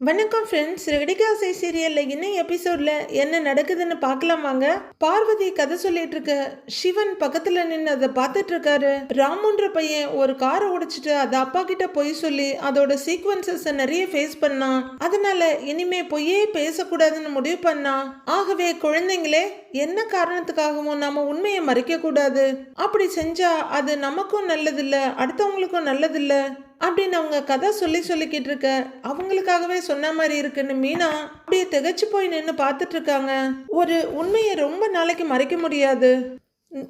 வணக்கம் ஃப்ரெண்ட்ஸ் ரெடிகாசை சீரியலில் இன்னும் எபிசோடில் என்ன நடக்குதுன்னு பார்க்கலாம் வாங்க. பார்வதி கதை சொல்லிட்டு இருக்க. சிவன் பக்கத்தில் நின்று அதை பார்த்துட்டு இருக்காரு. ராமுன்ற பையன் ஒரு காரை உடைச்சிட்டு அதை அப்பா கிட்ட பொய் சொல்லி அதோட சீக்வன்சஸ் நிறைய ஃபேஸ் பண்ணான். அதனால இனிமே பொய்யே பேசக்கூடாதுன்னு முடிவு பண்ணான். ஆகவே குழந்தைங்களே என்ன காரணத்துக்காகவும் நாம உண்மையை மறைக்க கூடாது அப்படி செஞ்சா அது நமக்கும் நல்லதில்லை அடுத்தவங்களுக்கும் நல்லதில்லை. அப்படின்னு அவங்க கதை சொல்லி சொல்லிக்கிட்டு இருக்க அவங்களுக்காகவே சொன்ன மாதிரி இருக்குன்னு மீனா அப்படியே திகச்சு போய் நின்று பார்த்துட்டு இருக்காங்க ஒரு உண்மையை ரொம்ப நாளைக்கு மறைக்க முடியாது.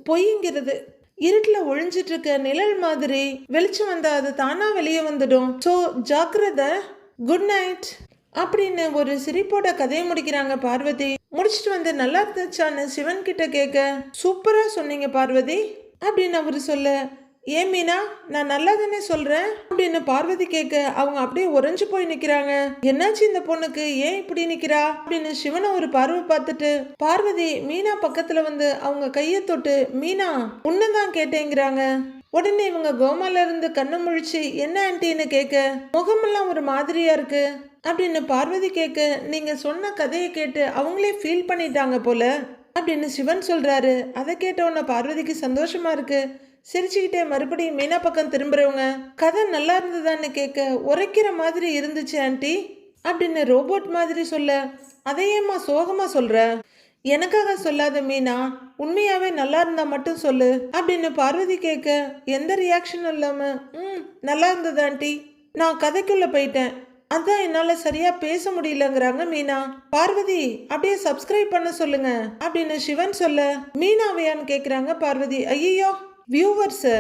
பொய்ங்கிறது இருட்டில் ஒழிஞ்சிட்டு இருக்க நிழல் மாதிரி வெளிச்சம் வந்தால் அது தானாக வெளியே வந்துடும். ஸோ ஜாக்கிரதை குட் நைட் அப்படின்னு ஒரு சிரிப்போட கதையை முடிக்கிறாங்க பார்வதி. முடிச்சிட்டு வந்து நல்லா இருந்துச்சான்னு சிவன் கிட்ட கேட்க சூப்பரா சொன்னீங்க பார்வதி அப்படின்னு அவர் சொல்ல ஏன் மீனா? நான் நல்லா தானே சொல்கிறேன் அப்படின்னு பார்வதி கேட்க அவங்க அப்படியே உறைஞ்சு போய் நிற்கிறாங்க என்னாச்சு இந்த பொண்ணுக்கு? ஏன் இப்படி நிற்கிறா அப்படின்னு சிவனை ஒரு பார்வை பார்த்துட்டு பார்வதி மீனா பக்கத்தில் வந்து அவங்க கையை தொட்டு மீனா உன்னதான் கேட்டேங்கிறாங்க. உடனே இவங்க கோமால இருந்து கண்ணு முழிச்சு என்ன ஆன்ட்டின்னு கேட்க முகமெல்லாம் ஒரு மாதிரியா இருக்கு? அப்படின்னு பார்வதி கேட்க நீங்க சொன்ன கதையை கேட்டு அவங்களே ஃபீல் பண்ணிட்டாங்க போல. அப்படின்னு சிவன் சொல்றாரு. அதை கேட்ட உடனே பார்வதிக்கு சந்தோஷமா இருக்கு. சிரிச்சுக்கிட்டே மறுபடியும் மீனா பக்கம் திரும்புறவங்க கதை நல்லா இருந்ததான்னு கேட்க உரைக்கிற மாதிரி இருந்துச்சு ஆண்டி அப்படின்னு ரோபோட் மாதிரி சொல்ல அதையேம்மா சோகமா சொல்ற? எனக்காக சொல்லாத மீனா உண்மையாவே நல்லா இருந்தா மட்டும் சொல்லு அப்படின்னு பார்வதி கேட்க எந்த ரியாக்ஷனும் இல்லாம ம் நல்லா இருந்தது ஆண்டி நான் கதைக்குள்ள போயிட்டேன் அதான் என்னால சரியா பேச முடியலங்கிறாங்க மீனா. பார்வதி அப்படியே சப்ஸ்கிரைப் பண்ண சொல்லுங்க அப்படின்னு சிவன் சொல்ல மீனாவையான்னு கேக்குறாங்க பார்வதி ஐயோ வியூவர்ஸு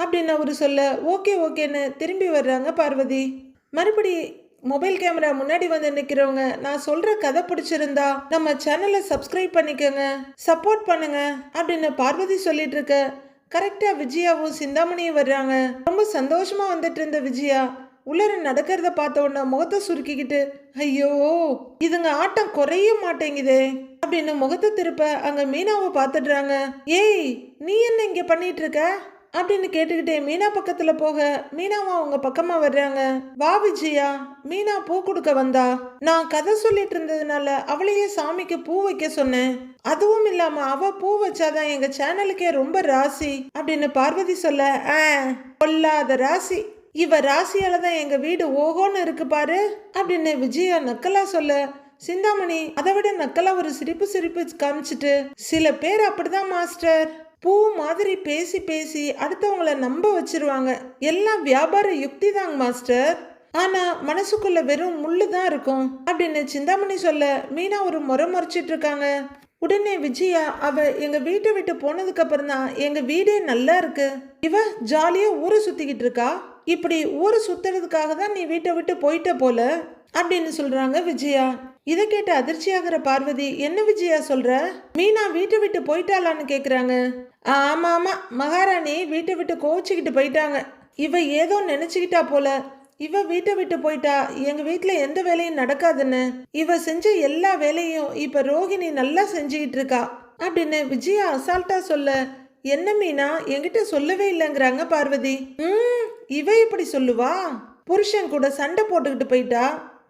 அப்படின்னு அவர் சொல்ல ஓகே ஓகேன்னு திரும்பி வர்றாங்க பார்வதி. மறுபடி மொபைல் கேமரா முன்னாடி வந்து நிற்கிறவங்க நான் சொல்கிற கதை பிடிச்சிருந்தா நம்ம சேனலை சப்ஸ்கிரைப் பண்ணிக்கோங்க சப்போர்ட் பண்ணுங்க அப்படின்னு பார்வதி சொல்லிட்டு இருக்க கரெக்டாக விஜயாவும் சிந்தாமணியும் வர்றாங்க. ரொம்ப சந்தோஷமாக வந்துட்டு இருந்த விஜயா உள்ளர நடக்கிறத பார்த்த உடனே முகத்தை சுருக்கிக்கிட்டு ஐயோ இதுங்க ஆட்டம் குறைய மாட்டேங்குதே அப்படின்னு முகத்தை திருப்ப அங்க மீனாவை பார்த்துடுறாங்க. ஏய் நீ என்ன இங்க பண்ணிட்டு இருக்க அப்படின்னு கேட்டுக்கிட்டே மீனா பக்கத்துல போக மீனாவும் அவங்க பக்கமா வர்றாங்க. வா விஜயா. மீனா பூ கொடுக்க வந்தா. நான் கதை சொல்லிட்டு இருந்ததுனால அவளையே சாமிக்கு பூ வைக்க சொன்னேன். அதுவும் இல்லாம அவ பூ வச்சாதான் எங்க சேனலுக்கே ரொம்ப ராசி அப்படின்னு பார்வதி சொல்ல ஆ கொல்லாத ராசி. இவ ராசியால தான் எங்க வீடு ஓஹோன்னு இருக்கு பாரு அப்படின்னு விஜயா நக்கலா சொல்ல. சிந்தாமணி அதை விட நக்கலா ஒரு சிரிப்பு சிரிப்பு காமிச்சிட்டு சில பேர் அப்படிதான் மாஸ்டர். பூ மாதிரி பேசி பேசி அடுத்தவங்கள நம்ப வச்சிருவாங்க. எல்லாம் வியாபார யுக்தி தாங்க மாஸ்டர். ஆனா மனசுக்குள்ள வெறும் முள்ளு தான் இருக்கும் அப்படின்னு சிந்தாமணி சொல்ல. மீனா ஒரு முறை முறைச்சிட்டு இருக்காங்க. உடனே விஜயா அவ எங்க வீட்டை விட்டு போனதுக்கு அப்புறம் தான் எங்க வீடே நல்லா இருக்கு. இவ ஜாலியா ஊரை சுத்திக்கிட்டு இருக்கா? இப்படி ஊரை சுத்துறதுக்காக தான் நீ வீட்டை விட்டு போயிட்ட போல அப்படின்னு சொல்றாங்க விஜயா. இதை கேட்டு அதிர்ச்சியாகிற பார்வதி என்ன விஜயா சொல்ற? மீனா வீட்டை விட்டு போயிட்டாளான்னு கேக்குறாங்க. ஆமா ஆமா. மகாராணி வீட்டை விட்டு கோவிச்சுக்கிட்டு போயிட்டாங்க. இவ ஏதோ நினைச்சுக்கிட்டா போல. இவ வீட்டை விட்டு போயிட்டா. எங்க வீட்டுல எந்த வேலையும் நடக்காதுன்னு. இவ செஞ்ச எல்லா வேலையும் இப்ப ரோகிணி நல்லா செஞ்சுக்கிட்டு இருக்கா. அப்படின்னு விஜயா அசால்ட்டா சொல்ல என்ன மீனா? என்கிட்ட சொல்லவே இல்லைங்கிறாங்க பார்வதி. ம் இவ இப்படி சொல்லுவா? புருஷன் கூட சண்டை போட்டுக்கிட்டு போயிட்டா?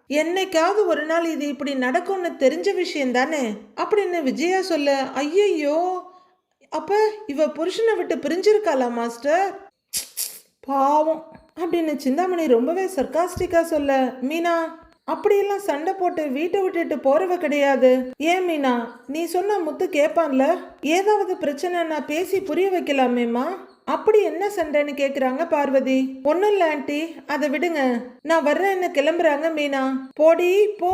என்னைக்காவது ஒரு நாள் இது இப்படி நடக்கும்னு தெரிஞ்ச விஷயம் தானே? அப்படின்னு விஜயா சொல்ல ஐயையோ அப்ப இவ புருஷனை விட்டு பிரிஞ்சிருக்காளா மாஸ்டர்? பாவம் அப்படின்னு சிந்தாமணி ரொம்பவே சர்க்காஸ்டிக்கா சொல்ல மீனா அப்படியெல்லாம் சண்டை போட்டு வீட்டை விட்டுட்டு போறவ கிடையாது. ஏன் மீனா நீ சொன்ன முத்து கேட்பான்ல ஏதாவது பிரச்சனைனா பேசி புரிய வைக்கலாமேம்மா? அப்படி என்ன சண்டைன்னு கேக்குறாங்க பார்வதி? ஒன்றும் இல்லை ஆண்டி அதை விடுங்க. நான் வர்றேன்னு கிளம்புறாங்க மீனா. போடி போ.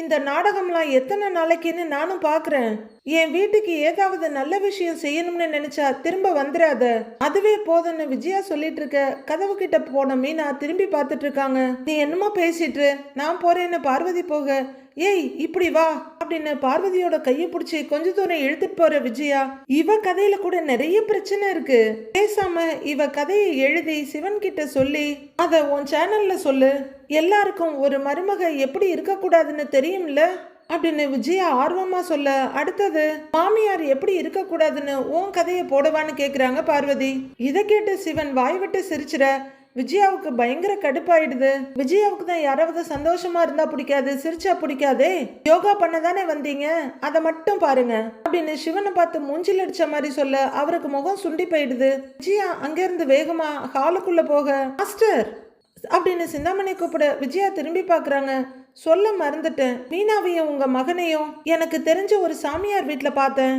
இந்த நாடகம்லாம் எத்தனை நாளைக்குன்னு நானும் பார்க்குறேன் என் வீட்டுக்கு ஏதாவது நல்ல விஷயம் செய்யணும்னு நினைச்சா திரும்ப வந்துடாத அதுவே போதும்னு விஜயா சொல்லிட்டு இருக்க கதவு கிட்ட போன மீனா திரும்பி பார்த்துட்டு இருக்காங்க. நீ என்னமோ பேசிட்டு நான் போறேன்னு பார்வதி போக. ஏய் இப்படி வா. அப்படின்னு பார்வதியோட கையை பிடிச்சி கொஞ்ச தூரம் இழுத்துட்டு போற விஜயா இவ கதையில கூட நிறைய பிரச்சனை இருக்கு. பேசாம இவ கதையை எழுதி சிவன் கிட்ட சொல்லி அத உன் சேனல்ல சொல்லு. எல்லாருக்கும் ஒரு மருமக எப்படி இருக்கக்கூடாதுன்னு தெரியும்ல? அப்படின்னு விஜயா ஆர்வமா சொல்ல அடுத்தது மாமியார் எப்படி இருக்கக்கூடாதுன்னு உன் கதையை போடவான்னு கேக்குறாங்க பார்வதி. இதை கேட்டு சிவன் வாய் விட்டு சிரிச்சிட விஜயாவுக்கு பயங்கர கடுப்பாயிடுது. விஜயாவுக்கு தான் யாராவது சந்தோஷமா இருந்தா பிடிக்காது சிரிச்சா பிடிக்காதே? யோகா பண்ண தானே வந்தீங்க? அதை மட்டும் பாருங்க. அப்படின்னு சிவனை பார்த்து மூஞ்சில் அடிச்ச மாதிரி சொல்ல அவருக்கு முகம் சுண்டி போயிடுது. விஜயா அங்கிருந்து வேகமா ஹாலுக்குள்ள போக மாஸ்டர்! அப்படின்னு சிந்தாமணி கூப்பிட விஜயா திரும்பி பாக்குறாங்க சொல்ல மறந்துட்டேன். மீனாவையும் உங்க மகனையும் எனக்கு தெரிஞ்ச ஒரு சாமியார் வீட்டில் பார்த்தேன்.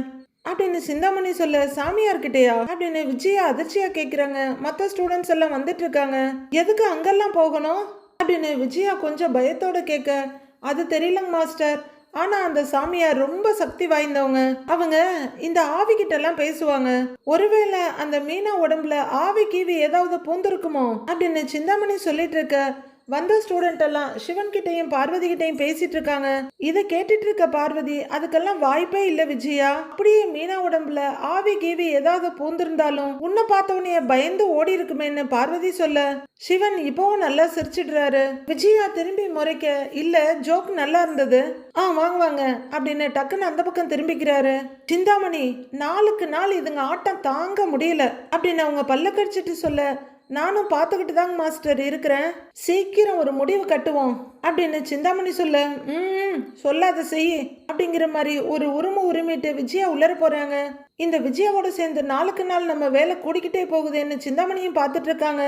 அப்படின்னு சிந்தாமணி சொல்ல சாமியார் கிட்டயா அப்படின்னு விஜயா அதிர்ச்சியா கேக்குறாங்க. மற்ற ஸ்டூடெண்ட்ஸ் எல்லாம் வந்துட்டு இருக்காங்க எதுக்கு அங்கெல்லாம் போகணும்? அப்படின்னு விஜயா கொஞ்சம் பயத்தோட கேட்க அது தெரியலங்க மாஸ்டர். ஆனா அந்த சாமியார் ரொம்ப சக்தி வாய்ந்தவங்க. அவங்க இந்த ஆவி கிட்ட எல்லாம் பேசுவாங்க. ஒருவேளை அந்த மீனா உடம்புல ஆவி கீவி ஏதாவது பூந்திருக்குமோ? அப்படின்னு சிந்தாமணி சொல்லிட்டு இருக்க வந்த ஸ்டூடெண்ட் எல்லாம் சிவன் கிட்டயும் பார்வதி கிட்டயும் பேசிட்டு இருக்காங்க. இதை கேட்டுட்டு இருக்க பார்வதி அதுக்கெல்லாம் வாய்ப்பே இல்ல விஜயா. அப்படியே மீனா உடம்புல ஆவி கீவி ஏதாவது பூந்திருந்தாலும் உன்னை பார்த்தவனைய பயந்து ஓடி இருக்குமேன்னு பார்வதி சொல்ல சிவன் இப்பவும் நல்லா சிரிச்சிடுறாரு. விஜயா திரும்பி முறைக்க இல்ல ஜோக் நல்லா இருந்தது. ஆ வாங்க வாங்க அப்படின்னு டக்குன்னு அந்த பக்கம் திரும்பிக்கிறாரு. சிந்தாமணி நாளுக்கு நாள் இதுங்க ஆட்டம் தாங்க முடியல அப்படின்னு அவங்க பல்ல கடிச்சிட்டு சொல்ல நானும் பார்த்துக்கிட்டு தாங்க மாஸ்டர் இருக்கிறேன். சீக்கிரம் ஒரு முடிவு கட்டுவோம். அப்படின்னு சிந்தாமணி சொல்ல ம் சொல்லாத செய் அப்படிங்கிற மாதிரி ஒரு உரும உரிமிட்டு விஜயா உள்ளர போறாங்க. இந்த விஜயாவோட சேர்ந்து நாளுக்கு நாள் நம்ம வேலை கூடிக்கிட்டே போகுதுன்னு சிந்தாமணியும் பார்த்துட்டு இருக்காங்க.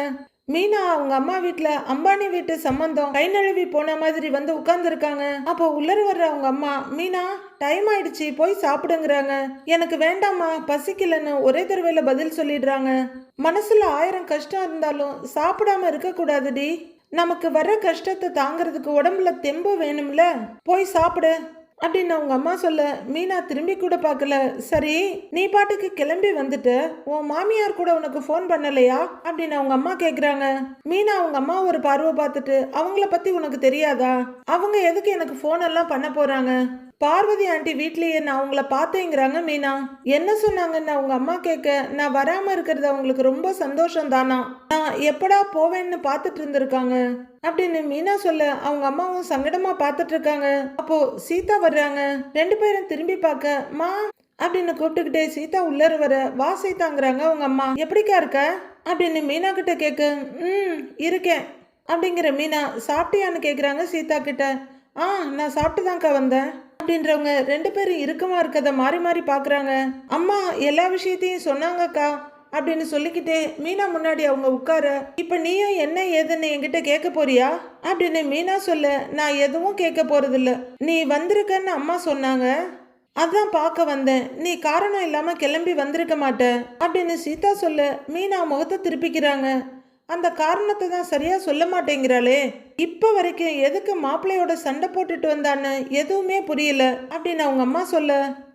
மீனா அவங்க அம்மா வீட்டுல அம்பானி வீட்டு சம்பந்தம் கை நழுவி போன மாதிரி வந்து உட்கார்ந்துருக்காங்க. அப்போ உள்ளர வர்ற அவங்க அம்மா மீனா டைம் ஆயிடுச்சு போய் சாப்பிடுங்கிறாங்க. எனக்கு வேண்டாம்மா பசிக்கலன்னு ஒரே தடவையில பதில் சொல்லிடுறாங்க. மனசுல ஆயிரம் கஷ்டம் இருந்தாலும் சாப்பிடாம இருக்க கூடாதுடி நமக்கு வர்ற கஷ்டத்தை தாங்கிறதுக்கு உடம்புல தெம்பு வேணும்ல. போய் சாப்பிடு. அப்படின்னு அவங்க அம்மா சொல்ல மீனா திரும்பி கூட பார்க்கல. சரி நீ பாட்டுக்கு கிளம்பி வந்துட்டு உன் மாமியார் கூட உனக்கு ஃபோன் பண்ணலையா? அப்படின்னு அவங்க அம்மா கேட்குறாங்க மீனா அவங்க அம்மா ஒரு பார்வை பார்த்துட்டு அவங்கள பற்றி உனக்கு தெரியாதா? அவங்க எதுக்கு எனக்கு ஃபோன் எல்லாம் பண்ண போகிறாங்க பார்வதி ஆண்டி வீட்லேயே நான் அவங்கள பார்த்தேங்கிறாங்க மீனா. என்ன சொன்னாங்கன்னு அவங்க அம்மா கேட்க நான் வராமல் இருக்கிறது அவங்களுக்கு ரொம்ப சந்தோஷம் தானா நான் எப்படா போவேன்னு பார்த்துட்டு இருந்திருக்காங்க. அப்படின்னு மீனா சொல்ல அவங்க அம்மாவும் சங்கடமா பார்த்துட்டு இருக்காங்க அப்போ சீதா வர்றாங்க. ரெண்டு பேரும் திரும்பி பார்க்க மா அப்படின்னு கூப்பிட்டுக்கிட்டே சீதா உள்ளர வர வா சீதாங்கிறாங்க அவங்க அம்மா. எப்படிக்கா இருக்க? அப்படின்னு மீனா கிட்ட கேட்க ம் இருக்கேன் அப்படிங்கிற மீனா சாப்பிட்டியான்னு கேட்குறாங்க சீதா கிட்ட. ஆ நான் சாப்பிட்டுதான்க்கா வந்தேன் அப்படின்றவங்க ரெண்டு பேரும் இறுக்கமாக இருக்கிறத மாறி மாறி பார்க்குறாங்க. அம்மா எல்லா விஷயத்தையும் சொன்னாங்கக்கா. அப்படின்னு சொல்லிக்கிட்டே மீனா முன்னாடி அவங்க உட்கார இப்போ நீயும் என்ன ஏதுன்னு என்கிட்ட கேட்க போறியா? அப்படின்னு மீனா சொல்ல நான் எதுவும் கேட்க போறதில்ல. நீ வந்திருக்கன்னு அம்மா சொன்னாங்க. அதான் பார்க்க வந்தேன். நீ காரணம் இல்லாம கிளம்பி வந்திருக்க மாட்ட. அப்படின்னு சீதா சொல்ல மீனா முகத்தை திருப்பிக்கிறாங்க. அந்த காரணத்தை தான் சரியாக சொல்ல மாட்டேங்கிறாளே. இப்போ வரைக்கும் எதுக்கு மாப்பிள்ளையோட சண்டை போட்டுட்டு வந்தான்னு எதுவுமே புரியல. அப்படின்னு அவங்க அம்மா சொல்ல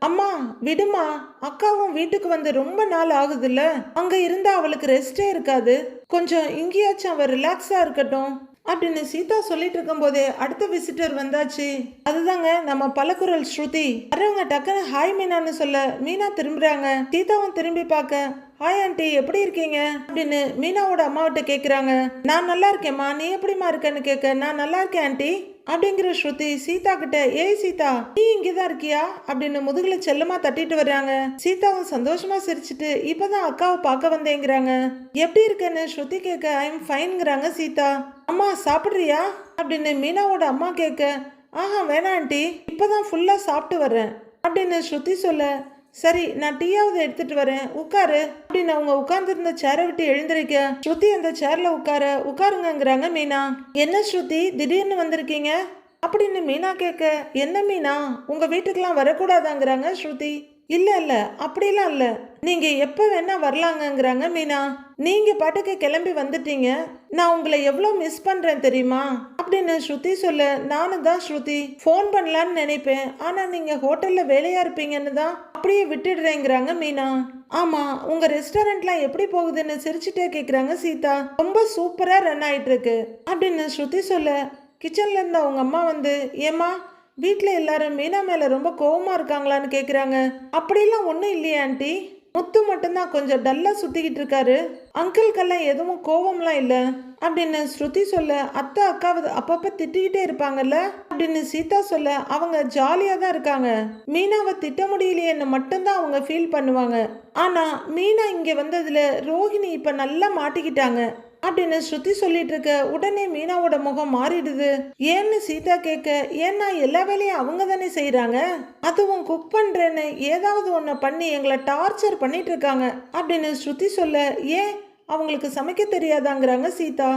அம்மா விடுமா அக்காவும் வீட்டுக்கு வந்து ரொம்ப நாள் ஆகுதுல்ல. அங்கே இருந்தால் அவளுக்கு ரெஸ்டே இருக்காது. கொஞ்சம் இங்கேயாச்சும் அவள் ரிலாக்ஸாக இருக்கட்டும். அப்படின்னு சீதா சொல்லிட்டு இருக்கும்போது அடுத்த விசிட்டர் வந்தாச்சு. அதுதாங்க நம்ம பலக்குரல் ஸ்ருதி. வரவங்க டக்குன்னு ஹாய் மீனான்னு சொல்ல மீனா திரும்புறாங்க. சீதாவும் திரும்பி பார்க்க ஹாய் ஆண்டி எப்படி இருக்கீங்க? அப்படின்னு மீனாவோட அம்மாவிட்ட கேட்குறாங்க நான் நல்லா இருக்கேம்மா. நீ எப்படிம்மா இருக்கேன்னு கேட்க நான் நல்லா இருக்கேன் ஆண்டி அப்படிங்கிற ஸ்ருதி சீதா கிட்ட ஏய் சீதா நீ இங்கதான் இருக்கியா? அப்படின்னு முதுகுல செல்லமா தட்டிட்டு வர்றாங்க. சீதாவும் சந்தோஷமா சிரிச்சிட்டு இப்பதான் அக்காவை பார்க்க வந்தேங்கிறாங்க. எப்படி இருக்கேன்னு ஸ்ருதி கேட்க ஐ எம் ஃபைன்ங்கிறாங்க சீதா. அம்மா சாப்பிட்றியா? அப்படின்னு மீனாவோட அம்மா கேட்க ஆஹா வேணாம் ஆண்டி இப்பதான் ஃபுல்லாக சாப்பிட்டு வர்றேன். அப்படின்னு ஸ்ருதி சொல்ல சரி நான் டீயாவது எடுத்துட்டு வரேன். உட்காரு. அப்படின்னு அவங்க உட்கார்ந்துருந்த சேரை விட்டு எழுந்திருக்க ஸ்ருதி அந்த சேர்ல உட்கார உட்காருங்கங்கிறாங்க மீனா. என்ன ஸ்ருதி திடீர்னு வந்திருக்கீங்க? அப்படின்னு மீனா கேட்க என்ன மீனா? உங்க வீட்டுக்கெல்லாம் வரக்கூடாதாங்கிறாங்க ஸ்ருதி. இல்லை இல்லை. அப்படிலாம் இல்லை. நீங்கள் எப்போ வேணால் வரலாங்கங்கிறாங்க மீனா. நீங்கள் பாட்டுக்கு கிளம்பி வந்துட்டீங்க. நான் உங்களை எவ்வளோ மிஸ் பண்ணுறேன் தெரியுமா? அப்படின்னு ஸ்ருதி சொல்ல நானும் தான் ஸ்ருதி. ஃபோன் பண்ணலான்னு நினைப்பேன். ஆனால் நீங்கள் ஹோட்டலில் வேலையாக இருப்பீங்கன்னு தான் அப்படியே விட்டுடுறேங்கிறாங்க மீனா. ஆமாம் உங்கள் ரெஸ்டாரண்ட்லாம் எப்படி போகுதுன்னு சிரிச்சுட்டே கேட்குறாங்க சீதா. ரொம்ப சூப்பராக ரன் ஆகிட்டுருக்கு அப்படின்னு ஸ்ருதி சொல்ல கிச்சனில் இருந்த அவங்க அம்மா வந்து ஏம்மா வீட்டில் எல்லாரும் மீனா மேலே ரொம்ப கோவமாக இருக்காங்களான்னு கேட்குறாங்க அப்படிலாம் ஒன்றும் இல்லையா ஆண்டி. முத்து மட்டும்தான் கொஞ்சம் டல்லாக சுற்றிக்கிட்டு இருக்காரு. அங்கிள்கெல்லாம் எதுவும் கோவம்லாம் இல்லை. அப்படின்னு ஸ்ருதி சொல்ல அத்தை அக்காவை அப்பப்போ திட்டிக்கிட்டே இருப்பாங்கல்ல? அப்படின்னு சீதா சொல்ல அவங்க ஜாலியாக தான் இருக்காங்க. மீனாவை திட்ட முடியலையேன்னு மட்டும்தான் அவங்க ஃபீல் பண்ணுவாங்க. ஆனால் மீனா இங்கே வந்ததில் ரோஹிணி இப்போ நல்லா மாட்டிக்கிட்டாங்க. அப்படின்னு ஸ்ருதி சொல்லிட்டு இருக்க உடனே மீனாவோட முகம் மாறிடுது. ஏன்னு சீதா கேட்க ஏன்னா எல்லா வேலையும் அவங்க தானே செய்யறாங்க அதுவும் குக் பண்றேன்னு ஏதாவது ஒன்று பண்ணி எங்களை டார்ச்சர் பண்ணிட்டு இருக்காங்க அப்படின்னு ஸ்ருதி சொல்ல ஏன்? அவங்களுக்கு சமைக்க தெரியாதாங்கிறாங்க சீதா.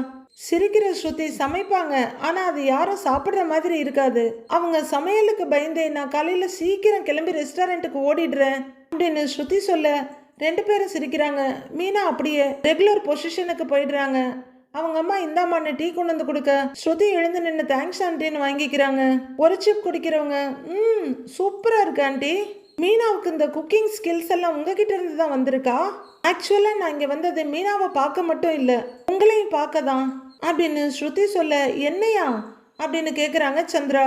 சிரிக்கிற ஸ்ருதி சமைப்பாங்க ஆனா அது யாரும் சாப்பிடுற மாதிரி இருக்காது. அவங்க சமையலுக்கு பயந்தே நான் காலையில சீக்கிரம் கிளம்பி ரெஸ்டாரண்ட்டுக்கு ஓடிடுறேன். அப்படின்னு ஸ்ருதி சொல்ல ரெண்டு பேரும் சிரிக்கிறாங்க. மீனா அப்படியே ரெகுலர் பொசிஷனுக்கு போயிடுறாங்க. அவங்க அம்மா இந்தாம்மான்னு டீ கொண்டு வந்து கொடுக்க. ஸ்ருதி எழுந்து நின்று தேங்க்ஸ் ஆண்டின்னு வாங்கிக்கிறாங்க. ஒரு சிப் குடிக்கிறவங்க ம் சூப்பராக இருக்கு ஆண்டி மீனாவுக்கு இந்த குக்கிங் ஸ்கில்ஸ் எல்லாம் உங்ககிட்ட இருந்து தான் வந்திருக்கா? ஆக்சுவலாக நான் இங்கே வந்தது மீனாவை பார்க்க மட்டும் இல்லை உங்களையும் பார்க்க தான். அப்படின்னு ஸ்ருதி சொல்ல என்னையா? அப்படின்னு கேட்குறாங்க சந்திரா.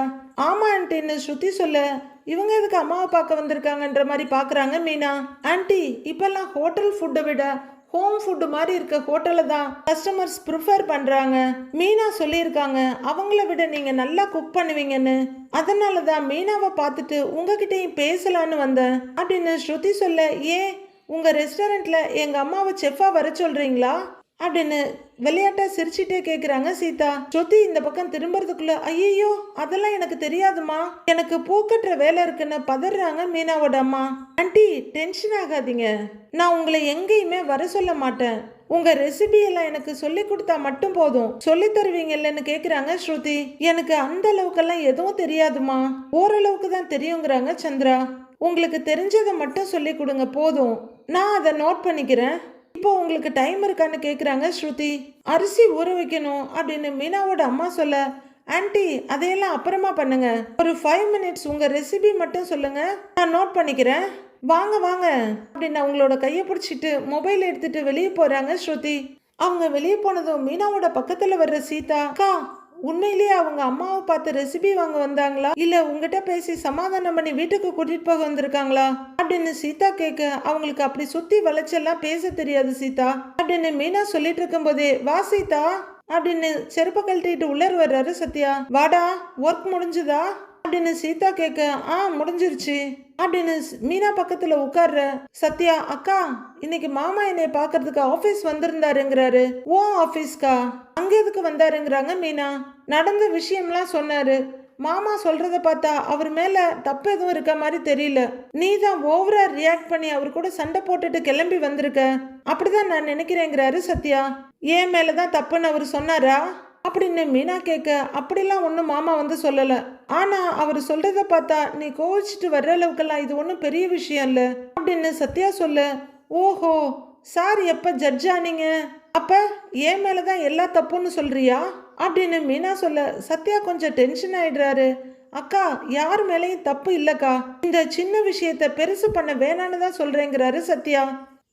ஆமா ஆண்டின்னு ஸ்ருதி சொல்ல இவங்க எதுக்கு அம்மாவை பார்க்க வந்திருக்காங்கன்ற மாதிரி பார்க்குறாங்க மீனா. ஆண்டி இப்போல்லாம் ஹோட்டல் ஃபுட்டை விட ஹோம் ஃபுட்டு மாதிரி இருக்க ஹோட்டலில் தான் கஸ்டமர்ஸ் ப்ரிஃபர் பண்ணுறாங்க மீனா சொல்லியிருக்காங்க அவங்கள விட நீங்கள் நல்லா குக் பண்ணுவீங்கன்னு. அதனால தான் மீனாவை பார்த்துட்டு உங்ககிட்டயும் பேசலான்னு வந்தேன். அப்படின்னு ஸ்ருதி சொல்ல ஏன்? உங்கள் ரெஸ்டாரண்ட்டில் எங்கள் அம்மாவை செஃபாக வர சொல்கிறீங்களா அப்படின்னு விளையாட்டா சிரிச்சிட்டே கேக்குறாங்க சீதா. ஸ்ருதி இந்த பக்கம் திரும்புறதுக்குள்ள ஐயோ அதெல்லாம் எனக்கு தெரியாதுமா எனக்கு பூக்கட்டுற வேலை இருக்குன்னு பதறாங்க மீனாவோட அம்மா. ஆண்டி டென்ஷன் ஆகாதீங்க. நான் உங்களை எங்கேயுமே வர சொல்ல மாட்டேன். உங்க ரெசிபி எல்லாம் எனக்கு சொல்லி கொடுத்தா மட்டும் போதும். சொல்லி தருவீங்கல்லன்னு கேக்குறாங்க ஸ்ருதி. எனக்கு அந்த அளவுக்கெல்லாம் எதுவும் தெரியாதுமா ஓரளவுக்கு தான் தெரியுங்கிறாங்க சந்திரா. உங்களுக்கு தெரிஞ்சதை மட்டும் சொல்லி கொடுங்க போதும். நான் அதை நோட் பண்ணிக்கிறேன். இப்போ உங்களுக்கு டைம் இருக்கான்னு கேட்குறாங்க ஸ்ருதி. அரிசி ஊற வைக்கணும் அப்படின்னு மீனாவோட அம்மா சொல்ல ஆன்டி அதையெல்லாம் அப்புறமா பண்ணுங்க. ஒரு ஃபைவ் மினிட்ஸ் உங்கள் ரெசிபி மட்டும் சொல்லுங்க. நான் நோட் பண்ணிக்கிறேன். வாங்க வாங்க. அப்படின்னு அவங்களோட கையை பிடிச்சிட்டு மொபைல் எடுத்துட்டு வெளியே போறாங்க ஸ்ருதி. அவங்க வெளியே போனதும் மீனாவோட பக்கத்தில் வர்ற சீதா அக்கா உண்மையிலேயே அவங்க அம்மாவை பார்த்து ரெசிபி வாங்க வந்தாங்களா? இல்ல உங்ககிட்ட பேசி சமாதானம் பண்ணி வீட்டுக்கு கூட்டிட்டு போக வந்திருக்காங்களா? அப்படின்னு சீதா கேட்க அவங்களுக்கு அப்படி சுத்தி வளைச்செல்லாம் பேச தெரியாது சீதா. அப்படின்னு மீனா சொல்லிட்டு இருக்கும்போதே வா சீதா. அப்படின்னு செருப்ப கழட்டிட்டு உள்ளர் வர்றாரு சத்யா. வாடா ஒர்க் முடிஞ்சுதா? அப்படின்னு சீதா கேட்க ஆ முடிஞ்சிருச்சு. அப்படின்னு மீனா பக்கத்துல உட்கார்ற சத்யா அக்கா இன்னைக்கு மாமா என்னை பார்க்கறதுக்கு ஆபீஸ் வந்திருந்தாருங்கிறாரு. ஓ ஆஃபீஸ்க்கா அங்க எதுக்கு வந்தாருங்கிறாங்க மீனா. நடந்த விஷயம்லாம் சொன்னாரு. மாமா சொல்றத பார்த்தா அவர் மேல தப்பு எதுவும் இருக்க மாதிரி தெரியல. நீ தான் ஓவரா ரியாக்ட் பண்ணி அவர் கூட சண்டை போட்டுட்டு கிளம்பி வந்திருக்க. அப்படிதான் நான் நினைக்கிறேங்கிறாரு சத்யா. ஏன் மேலதான் தப்புன்னு அவர் சொன்னாரா? அப்படின்னு மீனா கேட்க அப்படிலாம் ஒன்றும் மாமா வந்து சொல்லலை. ஆனால் அவர் சொல்கிறத பார்த்தா நீ கோவிச்சிட்டு வர்ற அளவுக்கெல்லாம் இது ஒன்றும் பெரிய விஷயம் இல்லை. அப்படின்னு சத்யா சொல்ல ஓஹோ சார் எப்போ ஜட்ஜ் ஆனீங்க அப்போ என் மேலே தான் எல்லா தப்புன்னு சொல்கிறியா அப்படின்னு மீனா சொல்ல சத்யா கொஞ்சம் டென்ஷன் ஆயிடுறாரு. அக்கா யார் மேலேயும் தப்பு இல்லைக்கா. இந்த சின்ன விஷயத்த பெருசு பண்ண வேணான்னு தான் சொல்கிறேங்கிறாரு சத்யா.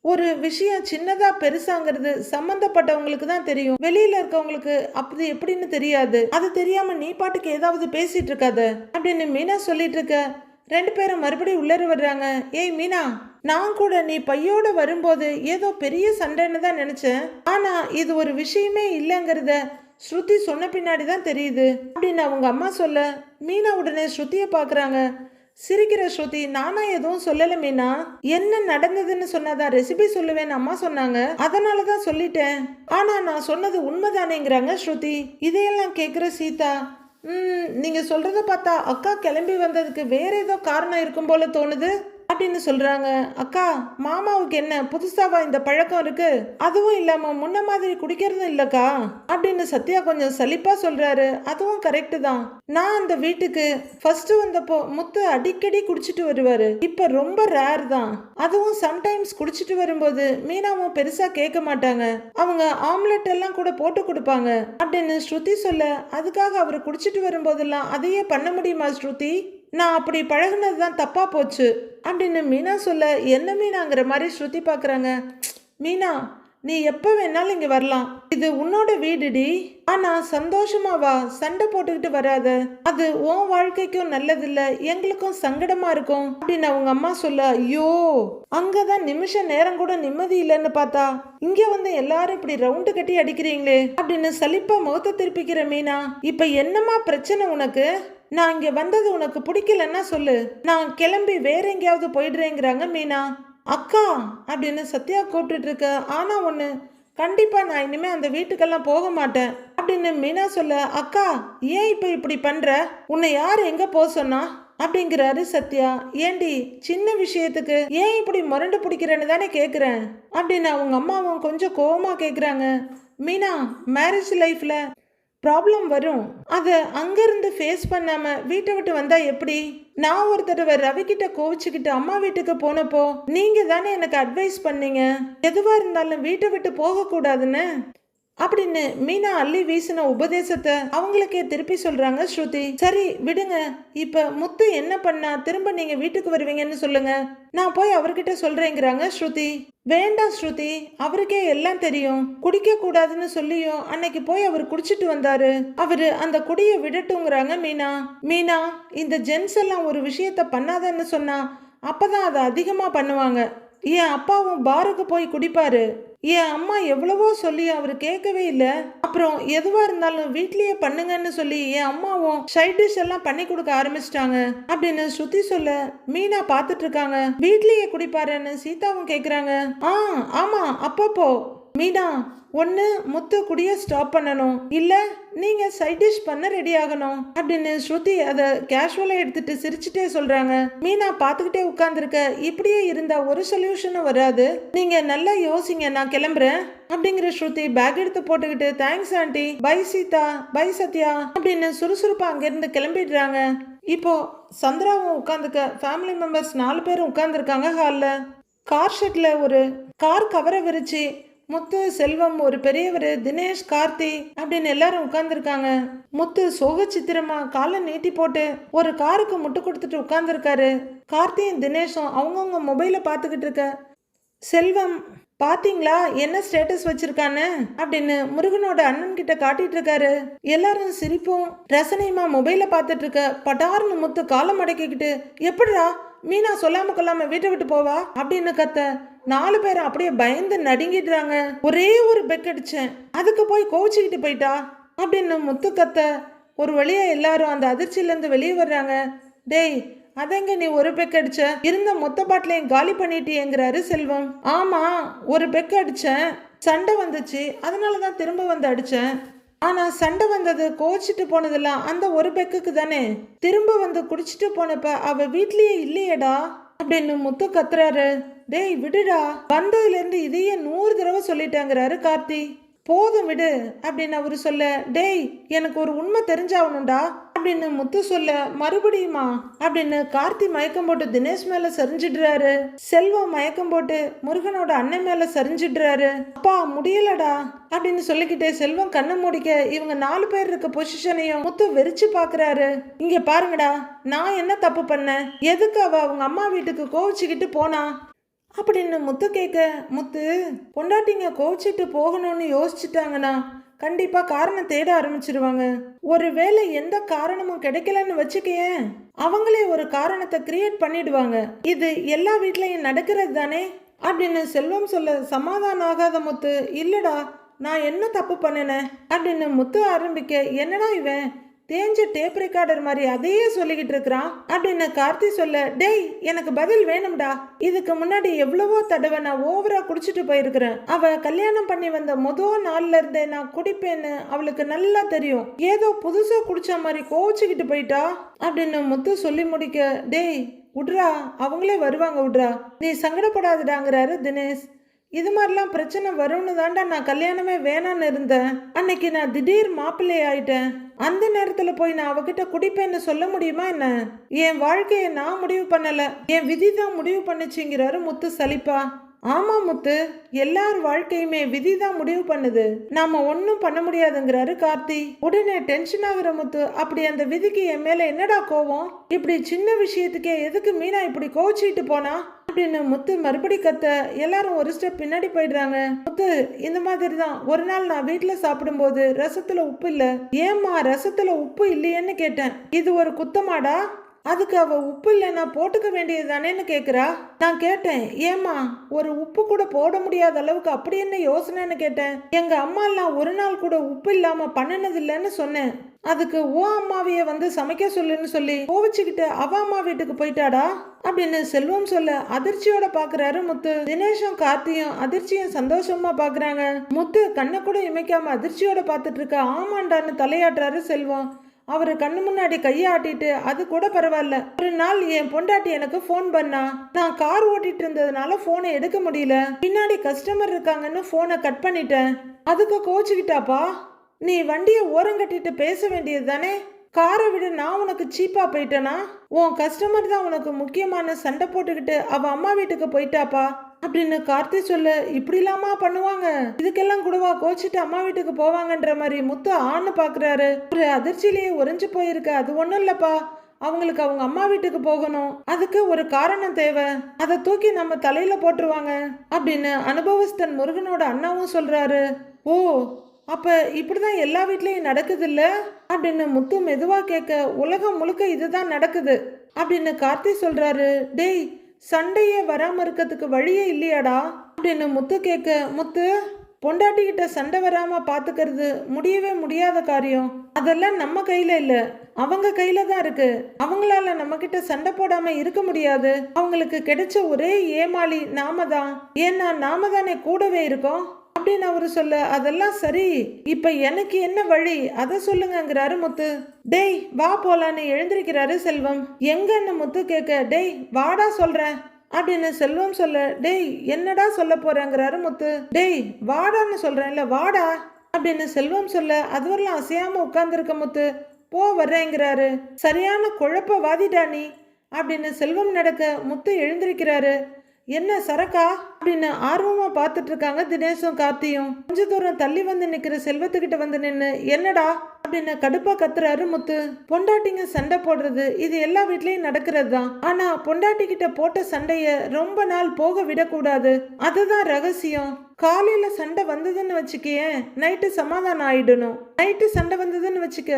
ஒரு விஷயம் சின்னதா பெருசாங்கிறது சம்பந்தப்பட்டவங்களுக்கு தான் தெரியும். வெளியில இருக்கவங்களுக்கு அப்படி எப்படின்னு தெரியாது. அது தெரியாம நீ பாட்டுக்கு ஏதாவது பேசிட்டு இருக்காத. அப்படின்னு மீனா சொல்லிட்டு இருக்க. ரெண்டு பேரும் மறுபடியும் உள்ளர வர்றாங்க. ஏய் மீனா நான் கூட நீ பையோட வரும்போது ஏதோ பெரிய சண்டைன்னு தான் நினைச்சேன். ஆனா இது ஒரு விஷயமே இல்லைங்கிறத ஸ்ருதி சொன்ன பின்னாடி தான் தெரியுது. அப்படின்னு அவங்க அம்மா சொல்ல மீனா உடனே ஸ்ருதியை பார்க்குறாங்க சிரிக்கிற ஸ்ருதி நானா எதுவும் சொல்லல மீனா. என்ன நடந்ததுன்னு சொன்னாதான் ரெசிபி சொல்லுவேன்னு அம்மா சொன்னாங்க. அதனால தான் சொல்லிட்டேன். ஆனா நான் சொன்னது உண்மைதானேங்கிறாங்க ஸ்ருதி. இதையெல்லாம் கேக்குற சீதா ம் நீங்க சொல்றத பார்த்தா அக்கா கிளம்பி வந்ததுக்கு வேற ஏதோ காரணம் இருக்கும் போல தோணுது. அப்படின்னு சொல்கிறாங்க அக்கா மாமாவுக்கு என்ன புதுசாவா இந்த பழக்கம் இருக்கு? அதுவும் இல்லாமல் முன்ன மாதிரி குடிக்கிறதும் இல்லைக்கா அப்படின்னு சத்யா கொஞ்சம் சலிப்பாக சொல்கிறாரு அதுவும் கரெக்டு தான். நான் அந்த வீட்டுக்கு ஃபர்ஸ்ட் வந்தப்போ முத்து அடிக்கடி குடிச்சிட்டு வருவார். இப்போ ரொம்ப ரேர் தான். அதுவும் சம்டைம்ஸ் குடிச்சிட்டு வரும்போது மீனாவும் பெருசாக கேட்க மாட்டாங்க. அவங்க ஆம்லெட் எல்லாம் கூட போட்டு கொடுப்பாங்க. அப்படின்னு ஸ்ருதி சொல்ல அதுக்காக அவர் குடிச்சிட்டு வரும்போதெல்லாம் அதையே பண்ண முடியுமா ஸ்ருதி? நான் அப்படி பழகுனது தான் தப்பாக போச்சு அப்படின்னு மீனா சொல்ல என்ன மீனாங்கிற மாதிரி ஸ்ருதி பார்க்குறாங்க மீனா நீ எப்போ வேணாலும் இங்கே வரலாம். இது உன்னோட வீடுடி. ஆனால் சந்தோஷமா வா. சண்டை போட்டுக்கிட்டு வராத. அது உன் வாழ்க்கைக்கும் நல்லதில்ல. எங்களுக்கும் சங்கடமா இருக்கும். அப்படின்னு அவங்க அம்மா சொல்ல ஐயோ அங்கதான் நிமிஷ நேரம் கூட நிம்மதி இல்லைன்னு பார்த்தா. இங்க வந்து எல்லாரும் இப்படி ரவுண்டு கட்டி அடிக்கிறீங்களே. அப்படின்னு சலிப்பா முகத்தை திருப்பிக்கிற மீனா இப்ப என்னம்மா பிரச்சனை உனக்கு? நான் இங்கே வந்தது உனக்கு பிடிக்கலன்னா சொல்லு. நான் கிளம்பி வேற எங்கேயாவது போயிடுறேங்கிறாங்க மீனா. அக்கா அப்படின்னு சத்யா கூப்பிட்டுட்டு இருக்க ஆனால் ஒன்று கண்டிப்பாக நான் இனிமே அந்த வீட்டுக்கெல்லாம் போக மாட்டேன் அப்படின்னு மீனா சொல்ல அக்கா ஏன் இப்போ இப்படி பண்ணுற உன்னை யார் எங்கே போக சொன்னா? அப்படிங்கிறாரு சத்யா. ஏண்டி சின்ன விஷயத்துக்கு ஏன் இப்படி முரண்டு பிடிக்கிறேன்னு தானே கேட்குறேன் அப்படின்னு அவங்க அம்மாவும் கொஞ்சம் கோபமாக கேட்குறாங்க மீனா மேரேஜ் லைஃப்பில் ப்ராப்ளம் வரும். அதை அங்கேருந்து ஃபேஸ் பண்ணாம வீட்டை விட்டு வந்தா எப்படி? நான் ஒரு தடவை ரவி கோவிச்சுக்கிட்டு அம்மா வீட்டுக்கு போனப்போ நீங்க தானே எனக்கு அட்வைஸ் பண்ணீங்க? எதுவா இருந்தாலும் வீட்டை விட்டு போக கூடாதுன்னு அப்படின்னு மீனா அள்ளி வீசின உபதேசத்தை அவங்களுக்கே திருப்பி சொல்றாங்க ஸ்ருதி. சரி விடுங்க. இப்ப முத்து என்ன பண்ணா திரும்ப நீங்க வீட்டுக்கு வருவீங்கன்னு சொல்லுங்க. நான் போய் அவர்கிட்ட சொல்றேங்கிறாங்க ஸ்ருதி. வேண்டாம் ஸ்ருதி அவருக்கே எல்லாம் தெரியும். குடிக்க கூடாதுன்னு சொல்லியும் அன்னைக்கு போய் அவர் குடிச்சிட்டு வந்தாரு. அவரு அந்த குடியை விடட்டுங்கிறாங்க மீனா. மீனா இந்த ஜென்ஸ் எல்லாம் ஒரு விஷயத்த பண்ணாதன்னு சொன்னா அப்பதான் அதை அதிகமா பண்ணுவாங்க. என் அப்பாவும் பாருக்கு போய் குடிப்பாரு. என் அம்மா எவ்வளவோ சொல்லி அவர் கேட்கவே இல்லை. அப்புறம் எதுவா இருந்தாலும் வீட்லயே பண்ணுங்கன்னு சொல்லி என் அம்மாவும் சைட் டிஷ் எல்லாம் பண்ணி கொடுக்க ஆரம்பிச்சிட்டாங்க. அப்படின்னு ஸ்ருதி சொல்ல மீனா பார்த்துட்டு இருக்காங்க. வீட்லயே குடிப்பாருன்னு சீதாவும் கேக்குறாங்க. ஆ ஆமா அப்பப்போ. மீனா ஒன்று முத்து குடிய ஸ்டாப் பண்ணணும். இல்லை நீங்கள் சைட் டிஷ் பண்ண ரெடி ஆகணும். அப்படின்னு ஸ்ருதி அதை கேஷுவலாக எடுத்துட்டு சிரிச்சுட்டே சொல்கிறாங்க மீனா பார்த்துக்கிட்டே உட்காந்துருக்க இப்படியே இருந்தால் ஒரு சொல்யூஷனும் வராது. நீங்கள் நல்லா யோசிங்க நான் கிளம்புறேன். அப்படிங்கிற ஸ்ருதி பேக் எடுத்து போட்டுக்கிட்டு thanks aunty bye Seetha. Bye Sathya. அப்படின்னு சுறுசுறுப்பாக அங்கேருந்து கிளம்பிடுறாங்க. இப்போ சந்திராவும் உட்காந்துக்க ஃபேமிலி மெம்பர்ஸ் நாலு பேரும் உட்காந்துருக்காங்க ஹாலில் கார் ஷெட்டில் ஒரு கார் கவரை விரிச்சு முத்து செல்வம் ஒரு பெரியவர் தினேஷ் கார்த்தி அப்படின்னு எல்லாரும் உட்கார்ந்துருக்காங்க. முத்து சோக சித்திரமா காலை நீட்டி போட்டு ஒரு காருக்கு முட்டு கொடுத்துட்டு உட்கார்ந்துருக்காரு. கார்த்தியும் தினேஷும் அவங்கவுங்க மொபைலை பார்த்துக்கிட்டு இருக்க. செல்வம் பாத்தீங்களா? என்ன ஸ்டேட்டஸ் வச்சிருக்கானு அப்படின்னு முருகனோட அண்ணன் கிட்ட காட்டிட்டு இருக்காரு. எல்லாரும் சிரிப்பும் ரசனையுமா மொபைல பார்த்துட்டு இருக்க. பட்டார்னு முத்து காலம் அடக்கிக்கிட்டு எப்படிடா? மீனா சொல்லாம கொள்ளாம வீட்டை விட்டு போவா? அப்படின்னு கத்த. நாலு பேர் அப்படியே பயந்து நடுங்கிடுறாங்க. ஒரே ஒரு பெக் அடிச்சேன். அதுக்கு போய் கோவிச்சுக்கிட்டு போயிட்டா? அப்படின்னு முத்து கத்த ஒரு வழியா எல்லாரும் அந்த அதிர்ச்சியிலேருந்து வெளியே வர்றாங்க. டேய் அதெங்க நீ ஒரு பெக் அடிச்ச? இருந்த மொத்த பாட்டிலையும் காலி பண்ணிட்டியேங்கிறாரு செல்வம். ஆமா ஒரு பெக் அடிச்சேன். சண்டை வந்துச்சு. அதனால தான் திரும்ப வந்து அடிச்சேன். ஆனா சண்டை வந்தது கோச்சிட்டு போனதெல்லாம் அந்த ஒரு பெக்குக்கு தானே? திரும்ப வந்து குடிச்சிட்டு போனப்ப அவ வீட்லயே இல்லையேடா? அப்படின்னு முத்து கத்துறாரு. டேய் விடுடா. வந்ததுல இருந்து இதையே நூறு தடவை சொல்லிட்டாங்கிறாரு கார்த்தி. போதும் விடு அப்படின்னு அவரு சொல்ல டேய் எனக்கு ஒரு உண்மை தெரிஞ்சாகணும்டா அப்படின்னு முத்து சொல்ல மறுபடியுமா? அப்படின்னு கார்த்தி மயக்கம் போட்டு தினேஷ் மேல சரிஞ்சிடுறாரு. செல்வம் மயக்கம் போட்டு முருகனோட அண்ணன் மேல சரிஞ்சிடுறாரு. அப்பா முடியலடா அப்படின்னு சொல்லிக்கிட்டே செல்வம் கண்ணை மூடிக்க இவங்க நாலு பேர் இருக்க பொசிஷனையும் முத்து வெறிச்சு பாக்குறாரு. இங்க பாருங்கடா நான் என்ன தப்பு பண்ணேன்? எதுக்கு அவ அவங்க அம்மா வீட்டுக்கு கோவிச்சுக்கிட்டு போனா? அப்படின்னு முத்து கேட்க? முத்து பொண்டாட்டிங்க கோச்சிட்டு போகணும்னு யோசிச்சுட்டாங்கன்னா கண்டிப்பா காரணம் தேட ஆரம்பிச்சிருவாங்க. ஒருவேளை எந்த காரணமும் கிடைக்கலன்னு வச்சுக்கேன் அவங்களே ஒரு காரணத்தை கிரியேட் பண்ணிடுவாங்க. இது எல்லா வீட்லயும் நடக்கிறது தானே? அப்படின்னு செல்வம் சொல்ல சமாதானம் ஆகாத முத்து இல்லடா நான் என்ன தப்பு பண்ணினேன்? அப்படின்னு முத்து ஆரம்பிக்க என்னடா இவன்? தேஞ்ச டேப் ரெக்கார்டர் மாதிரி அதையே சொல்லிக்கிட்டு இருக்கிறான். அப்படின்னு கார்த்தி சொல்ல டேய் எனக்கு பதில் வேணும்டா. இதுக்கு முன்னாடி எவ்வளவோ தடவை நான் ஓவரா குடிச்சிட்டு போயிருக்கிறேன். அவ கல்யாணம் பண்ணி வந்த முதல் நாள்ல இருந்தே நான் குடிப்பேன்னு அவளுக்கு நல்லா தெரியும். ஏதோ புதுசா குடிச்ச மாதிரி கோவிச்சுக்கிட்டு போயிட்டா? அப்படின்னு முத்து சொல்லி முடிக்க டேய் விட்றா அவங்களே வருவாங்க விட்றா நீ சங்கடப்படாதடாங்கிறாரு தினேஷ். இது மாதிரிலாம் பிரச்சனை வரும்னு தாண்டா நான் கல்யாணமே வேணான்னு இருந்தேன். அன்னைக்கு நான் திடீர் மாப்பிள்ளை ஆயிட்டேன். அந்த நேரத்துல போய் நான் அவகிட்ட குடிப்பேன்னு சொல்ல முடியுமா என்ன? என் வாழ்க்கையை நான் முடிவு பண்ணல. என் விதி தான் முடிவு பண்ணுச்சுங்கிறாரு முத்து சலிப்பா. ஆமாம் முத்து எல்லார் வாழ்க்கையுமே விதி தான் முடிவு பண்ணுது. நாம ஒன்றும் பண்ண முடியாதுங்கிறாரு கார்த்தி. உடனே டென்ஷன் ஆகுற முத்து அப்படி அந்த விதிக்கு என் மேல என்னடா கோவம்? இப்படி சின்ன விஷயத்துக்கே எதுக்கு மீனா இப்படி கோச்சிட்டு போனா? அப்படின்னு முத்து மறுபடி கத்த எல்லாரும் ஒரு ஸ்டெப் பின்னாடி போயிடுறாங்க. முத்து இந்த மாதிரி தான் ஒரு நாள் நான் வீட்டில் சாப்பிடும்போது ரசத்துல உப்பு இல்லை. ஏம்மா ரசத்துல உப்பு இல்லையேன்னு கேட்டேன். இது ஒரு குத்தமாடா? அதுக்கு அவ உப்பு இல்லைன்னா போட்டுக்க வேண்டியது தானேன்னு கேட்குறா நான் கேட்டேன் ஏம்மா ஒரு உப்பு கூட போட முடியாத அளவுக்கு அப்படி என்ன யோசனைன்னு கேட்டேன். எங்க அம்மா எல்லாம் ஒரு நாள் கூட உப்பு இல்லாம பண்ணினது இல்லைன்னு சொன்னேன். அதுக்கு ஓ அம்மாவைய வந்து சமைக்க சொல்லுன்னு சொல்லி கோவிச்சுக்கிட்டு அவ அம்மா வீட்டுக்கு போயிட்டாடா? அப்படின்னு செல்வம் சொல்ல அதிர்ச்சியோட பாக்குறாரு முத்து. தினேஷும் கார்த்தியும் அதிர்ச்சியும் சந்தோஷமா பாக்குறாங்க. முத்து கண்ணை கூட இமைக்காம அதிர்ச்சியோட பார்த்துட்டு இருக்க ஆமாண்டான்னு தலையாட்டுறாரு செல்வம். அவர் கண்ணு முன்னாடி கையை ஆட்டிட்டு அது கூட பரவாயில்ல. ஒரு நாள் என் பொண்டாட்டி எனக்கு ஃபோன் பண்ணா. நான் கார் ஓட்டிட்டு இருந்ததுனால ஃபோனை எடுக்க முடியல. பின்னாடி கஸ்டமர் இருக்காங்கன்னு ஃபோனை கட் பண்ணிட்டேன். அதுக்கு கோச்சுக்கிட்டாப்பா. நீ வண்டியை ஓரங்கட்டிட்டு பேச வேண்டியது தானே? காரை விட நான் உனக்கு சீப்பா போயிட்டேனா? உன் கஸ்டமர் தான் உனக்கு முக்கியமான சண்டை போட்டுக்கிட்டு அவ அம்மா வீட்டுக்கு போயிட்டாப்பா. அப்படின்னு கார்த்தி சொல்ல இப்படிலாமா பண்ணுவாங்க? இதுக்கெல்லாம் கூடவா கோச்சிட்டு அம்மா வீட்டுக்கு போவாங்கன்ற மாதிரி முத்து ஆன்னு பாக்குறாரு. ஒரு அதிர்ச்சியிலேயே உறைஞ்சு போயிருக்க. அது ஒண்ணும் இல்லப்பா. அவங்களுக்கு அவங்க அம்மா வீட்டுக்கு போகணும். அதுக்கு ஒரு காரணம் தேவை. அதை தூக்கி நம்ம தலையில போட்டுருவாங்க. அப்படின்னு அனுபவஸ்தன் முருகனோட அண்ணாவும் சொல்றாரு. ஓ அப்ப இப்படிதான் எல்லா வீட்லயும் நடக்குது இல்ல அப்படின்னு முத்து மெதுவா கேட்க உலகம் முழுக்க இதுதான் நடக்குது. அப்படின்னு கார்த்தி சொல்றாரு. டேய் சண்டையே வராம இருக்கிறதுக்கு வழியே இல்லையாடா? அப்படின்னு முத்து கேட்க முத்து பொண்டாட்டிக்கிட்ட சண்டை வராம பாத்துக்கிறது முடியவே முடியாத காரியம். அதெல்லாம் நம்ம கையில இல்ல. அவங்க கையில தான் இருக்கு. அவங்களால நம்ம கிட்ட சண்டை போடாம இருக்க முடியாது. அவங்களுக்கு கிடைச்ச ஒரே ஏமாளி நாம தான் ஏன்னா நாம தானே கூடவே இருக்கோம். அப்படின்னு அவரு சொல்ல அதெல்லாம் சரி. இப்ப எனக்கு என்ன வழி? அதை சொல்லுங்கங்கிறாரு முத்து. டேய் வா போலான்னு எழுந்திருக்கிறாரு செல்வம். எங்கன்னு முத்து கேட்க டேய் வாடா சொல்றேன். அப்படின்னு செல்வம் சொல்ல டேய் என்னடா சொல்ல போறேங்கிறாரு முத்து. டேய் வாடான்னு சொல்றேன்ல வாடா. அப்படின்னு செல்வம் சொல்ல அதுவரெல்லாம் அசையாம உட்கார்ந்துருக்க முத்து. போ வர்றேங்கிறாரு. சரியான குழப்பவாதிடா நீ. அப்படின்னு செல்வம் நடக்க முத்து எழுந்திருக்கிறாரு. என்ன சரக்கா? அப்படின்னு ஆர்வமா பார்த்துட்டு இருக்காங்க தினேஷும் கார்த்தியும். கொஞ்ச தூரம் தள்ளி வந்து நிக்கிற செல்வத்துக்கிட்ட வந்து நின்று என்னடா? அப்படின்னு கடுப்பா கத்துறாரு முத்து. பொண்டாட்டிங்க சண்டை போடுறது இது எல்லா வீட்லயும் நடக்கிறது தான் ஆனா பொண்டாட்டி கிட்ட போட்ட சண்டைய ரொம்ப நாள் போக விடக்கூடாது. அதுதான் ரகசியம். காலையில சண்டை வந்ததுன்னு வச்சுக்கேன் நைட்டு சமாதானம் ஆயிடணும். நைட்டு சண்டை வந்ததுன்னு வச்சுக்க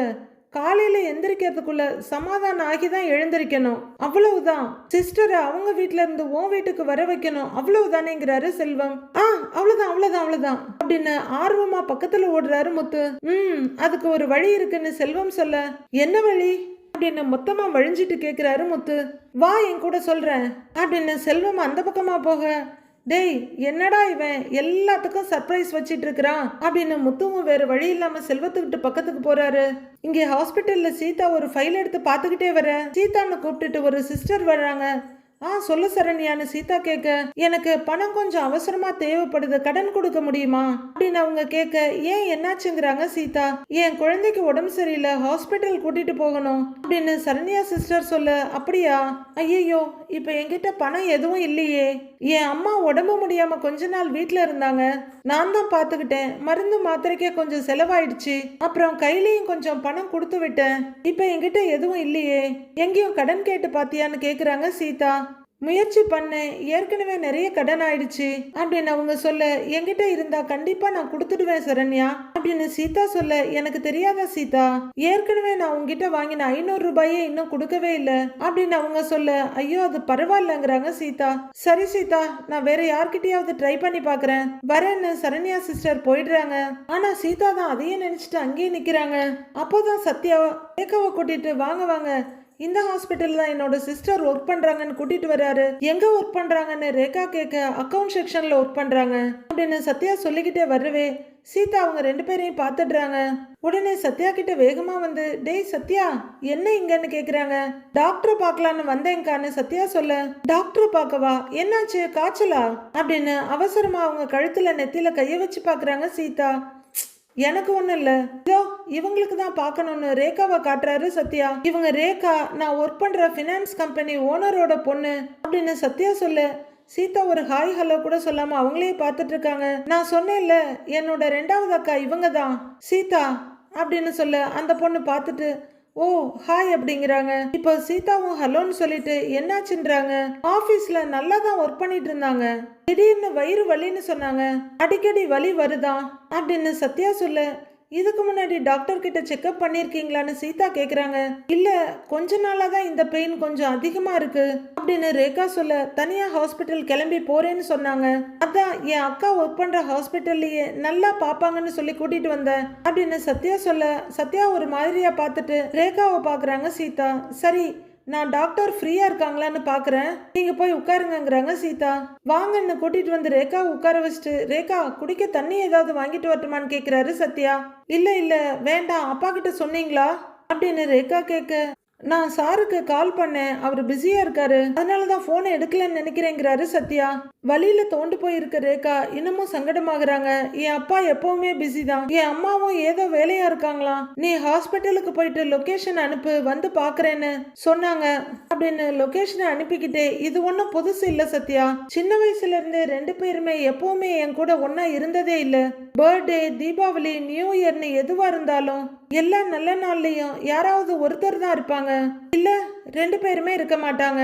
காலையில எந்திரிக்கிறதுக்குள்ள சமாதானம் ஆகி தான் எழுந்திருக்கணும். அவ்வளவுதான். சிஸ்டரை அவங்க வீட்ல இருந்து உன் வீட்டுக்கு வர வைக்கணும். அவ்வளவுதானேங்கிறாரு செல்வம். ஆ அவ்வளவுதான் அவ்வளவுதான் அவ்வளவுதான். அப்படின்னு ஆர்வமா பக்கத்துல ஓடுறாரு முத்து. ம் அதுக்கு ஒரு வழி இருக்குன்னு செல்வம் சொல்ல. என்ன வழி? அப்படின்னு மொத்தமா வழிஞ்சிட்டு கேக்குறாரு முத்து. வா என் கூட சொல்றேன். அப்படின்னு செல்வம் அந்த பக்கமா போக. டேய் என்னடா இவன்? எல்லாத்துக்கும் சர்ப்ரைஸ் வச்சிட்டு இருக்கிறான் அப்படின்னு முத்துவும் வேற வழி இல்லாம செல்வத்துக்கிட்ட பக்கத்துக்கு போறாரு. இங்கே ஹாஸ்பிட்டல்ல சீதா ஒரு ஃபைல் எடுத்து பார்த்துக்கிட்டே வர சீதான்னு கூப்பிட்டுட்டு ஒரு சிஸ்டர் வர்றாங்க. ஆ சொல்லு சரண்யான்னு சீதா கேட்க எனக்கு பணம் கொஞ்சம் அவசரமா தேவைப்படுது கடன் கொடுக்க முடியுமா? அப்படின்னு அவங்க கேட்க ஏன் என்னாச்சுங்கிறாங்க சீதா. என் குழந்தைக்கு உடம்பு சரியில்லை ஹாஸ்பிட்டல் கூட்டிட்டு போகணும் அப்படின்னு சரண்யா சிஸ்டர் சொல்ல அப்படியா? ஐயையோ இப்ப என்கிட்ட பணம் எதுவும் இல்லையே. என் அம்மா உடம்பு முடியாம கொஞ்ச நாள் வீட்டுல இருந்தாங்க. நான் தான் பாத்துக்கிட்டேன் மருந்து மாத்திரைக்கே கொஞ்சம் செலவாயிடுச்சு. அப்புறம் கையிலையும் கொஞ்சம் பணம் கொடுத்து விட்டேன். இப்ப என்கிட்ட எதுவும் இல்லையே. எங்கேயும் கடன் கேட்டு பாத்தியான்னு கேக்குறாங்க சீதா. முயற்சி பண்ணேன் ஏற்கனவே நிறைய கடன் ஆயிடுச்சு. அப்படின்னு அவங்க சொல்ல என்கிட்ட இருந்தா கண்டிப்பா நான் கொடுத்துடுவேன் சரண்யா அப்படின்னு சீதா சொல்ல எனக்கு தெரியாதா சீதா? ஏற்கனவே நான் உங்ககிட்ட வாங்கின ஐநூறு ரூபாயே இன்னும் கொடுக்கவே இல்லை அப்படின்னு அவங்க சொல்ல ஐயோ அது பரவாயில்லங்கிறாங்க சீதா. சரி சீதா நான் வேற யார்கிட்டயாவது ட்ரை பண்ணி பாக்குறேன். வரேன்னு சரண்யா சிஸ்டர் போயிடுறாங்க. ஆனா சீதா தான் அதையே நினைச்சிட்டு அங்கேயே நிக்கிறாங்க. அப்போதான் சத்யா ரேகாவை கூட்டிட்டு வாங்க வாங்க. இந்த ஹாஸ்பிட்டலில் தான் என்னோட சிஸ்டர் ஒர்க் பண்றாங்கன்னு கூட்டிட்டு வராரு எங்க ஒர்க் பண்றாங்கன்னு ரேகா கேட்க அக்கவுண்ட் செக்ஷன்ல ஒர்க் பண்றாங்க. அப்படின்னு சத்யா சொல்லிக்கிட்டே வரவே. சீதா அவங்க ரெண்டு பேரையும் பார்த்துடுறாங்க. உடனே சத்யா கிட்ட வேகமா வந்து டேய் சத்யா என்ன இங்கன்னு கேக்குறாங்க? டாக்டரை பார்க்கலான்னு வந்தேங்கான்னு சத்யா சொல்ல டாக்டரை பார்க்கவா? என்னாச்சு? காய்ச்சலா? அப்படின்னு அவசரமா அவங்க கழுத்துல நெத்தியில கைய வச்சு பாக்குறாங்க சீதா. எனக்கு ஒன்றும் இல்லை. இதோ இவங்களுக்கு தான் பார்க்கணும்னு ரேகாவை காட்டுறாரு சத்யா. இவங்க ரேகா நான் ஒர்க் பண்ணுற ஃபினான்ஸ் கம்பெனி ஓனரோட பொண்ணு அப்படின்னு சத்யா சொல்லு. சீதா ஒரு ஹாய் ஹலோ கூட சொல்லாம அவங்களே பார்த்துட்டு இருக்காங்க. நான் சொன்னேன்ல என்னோட ரெண்டாவது அக்கா இவங்க தான். சீதா அப்படின்னு சொல்ல அந்த பொண்ணு பார்த்துட்டு ஓ ஹாய் அப்படிங்கிறாங்க. இப்போ சீதாவும் ஹலோன்னு சொல்லிட்டு என்னாச்சுன்றாங்க? ஆஃபீஸில் நல்லா தான் ஒர்க் பண்ணிட்டு இருந்தாங்க திடீர்னு வயிறு வலின்னு சொன்னாங்க. அடிக்கடி வலி வருதா? அப்படின்னு சத்யா சொல்ல. இதுக்கு முன்னாடி டாக்டர் கிட்ட செக்அப் பண்ணியிருக்கீங்களான்னு சீதா கேட்குறாங்க இல்ல கொஞ்ச நாளா தான் இந்த பெயின் கொஞ்சம் அதிகமா இருக்கு அப்படின்னு ரேகா சொல்ல தனியா ஹாஸ்பிட்டல் கிளம்பி போறேன்னு சொன்னாங்க. அதான் என் அக்கா ஒர்க் பண்ற ஹாஸ்பிட்டல்லையே நல்லா பாப்பாங்கன்னு சொல்லி கூட்டிட்டு வந்தேன் அப்படின்னு சத்யா சொல்ல சத்யா ஒரு மாதிரியா பார்த்துட்டு ரேகாவை பாக்குறாங்க சீதா. சரி நான் டாக்டர் ஃப்ரீயா இருக்காங்களான்னு பாக்குறேன். நீங்க போய் உட்காருங்கங்கிறாங்க சீதா. வாங்க என்ன கூட்டிட்டு வந்து ரேகா உட்கார வச்சுட்டு ரேகா குடிக்க தண்ணி ஏதாவது வாங்கிட்டு வரட்டுமான்னு கேக்குறாரு சத்யா. இல்ல இல்ல வேண்டாம் அப்பா கிட்ட சொன்னீங்களா? அப்படின்னு ரேகா கேட்க நான் சாருக்கு கால் பண்ணேன். அவர் பிஸியா இருக்காரு. அதனால தான் போனை எடுக்கலன்னு நினைக்கிறேங்கிறாரு சத்யா. வழியில தோண்டு போயிருக்க ரேகா. இன்னமும் சங்கடமாகறாங்க. என் அப்பா எப்பவுமே பிஸி தான். என் அம்மாவும் ஏதோ வேலையா இருக்காங்களாம். நீ ஹாஸ்பிட்டலுக்கு போயிட்டு லொக்கேஷன் அனுப்பு வந்து பாக்குறேன்னு சொன்னாங்க. அப்படின்னு லொக்கேஷனை அனுப்பிக்கிட்டே இது ஒன்றும் புதுசு இல்ல சத்யா. சின்ன வயசுல இருந்து ரெண்டு பேருமே எப்பவுமே என் கூட ஒன்னா இருந்ததே இல்ல. பர்த்டே தீபாவளி நியூ இயர்னு எதுவா இருந்தாலும் எல்லா நல்ல நாள்லயும் யாராவது ஒருத்தர் தான் இருப்பாங்க. இல்ல ரெண்டு பேருமே இருக்க மாட்டாங்க.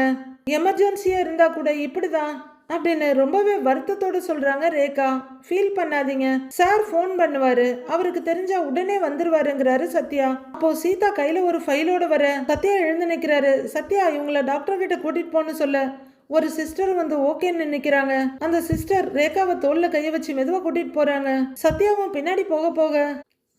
எமர்ஜென்சியா இருந்தா கூட இப்படிதான் அப்படின்னு ரொம்பவே வருத்தத்தோட சொல்றாங்க ரேகா. ஃபீல் பண்ணாதீங்க. சார் ஃபோன் பண்ணுவாரு. அவருக்கு தெரிஞ்சா உடனே வந்துருவாருங்கிறாரு சத்யா. அப்போ சீதா கையில ஒரு ஃபைலோட வர சத்யா எழுந்து நிக்கிறாரு. சத்யா இவங்கள டாக்டர் கிட்ட கூட்டிட்டு போன்னு சொல்ல ஒரு சிஸ்டர் வந்து ஓகேன்னு நினைக்கிறாங்க. அந்த சிஸ்டர் ரேகாவை தோல்ல கைய வச்சு மெதுவா கூட்டிட்டு போறாங்க. சத்யாவும் பின்னாடி போக போக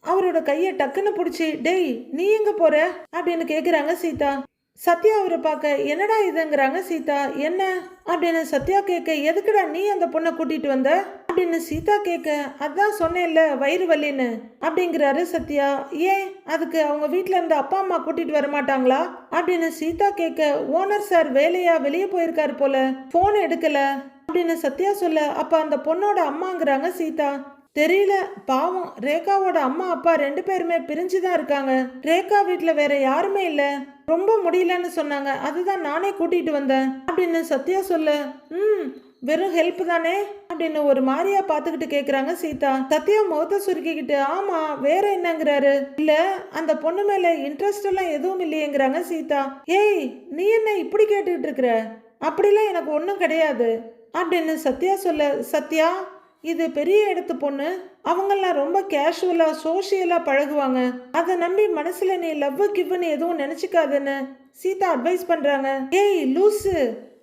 அவரோட கையை டக்குன்னு பிடிச்சி டேய் நீ எங்க போற? அப்படின்னு கேட்குறாங்க சீதா. சத்யா அவரை பார்க்க என்னடா இதுங்கிறாங்க சீதா? என்ன? அப்படின்னு சத்யா கேட்க எதுக்குடா நீ அந்த பொண்ணை கூட்டிட்டு வந்த? அப்படின்னு சீதா கேட்க அதான் சொன்னேன்ல வயிறு வலின்னு. அப்படிங்கிறாரு சத்யா. ஏன்? அதுக்கு அவங்க வீட்ல இருந்து அப்பா அம்மா கூட்டிட்டு வர மாட்டாங்களா? அப்படின்னு சீதா கேட்க ஓனர் சார் வேலையா? வெளியே போயிருக்காரு போல. போன் எடுக்கல. அப்படின்னு சத்யா சொல்ல அப்ப அந்த பொண்ணோட அம்மாங்கிறாங்க சீதா. தெரியல. பாவம் ரேகாவோட அம்மா அப்பா ரெண்டு பேருமே பிரிஞ்சு தான் இருக்காங்க. ரேகா வீட்டில் வேற யாருமே இல்லை. ரொம்ப முடியலன்னு சொன்னாங்க. அதுதான் நானே கூட்டிகிட்டு வந்தேன். அப்படின்னு சத்யா சொல்ல. ம் வெறும் ஹெல்ப் தானே? அப்படின்னு ஒரு மாதிரியா பார்த்துக்கிட்டு கேட்குறாங்க சீதா. சத்யா முகத்தை சுருக்கிக்கிட்டு ஆமாம் வேற என்னங்கிறாரு. இல்லை அந்த பொண்ணு மேலே இன்ட்ரெஸ்ட் எல்லாம் எதுவும் இல்லையேங்கிறாங்க சீதா. ஏய் நீ என்ன இப்படி கேட்டுக்கிட்டு இருக்கிற? அப்படிலாம் எனக்கு ஒன்றும் கிடையாது. அப்படின்னு சத்யா சொல்ல சத்யா இது பெரிய இடத்து பொண்ணு. அவங்கெல்லாம் ரொம்ப கேஷுவலாக சோஷியலாக பழகுவாங்க. அதை நம்பி மனசில் நீ லவ் கிவ்னு எதுவும் நினச்சிக்காதுன்னு சீதா அட்வைஸ் பண்ணுறாங்க ஏய் லூசு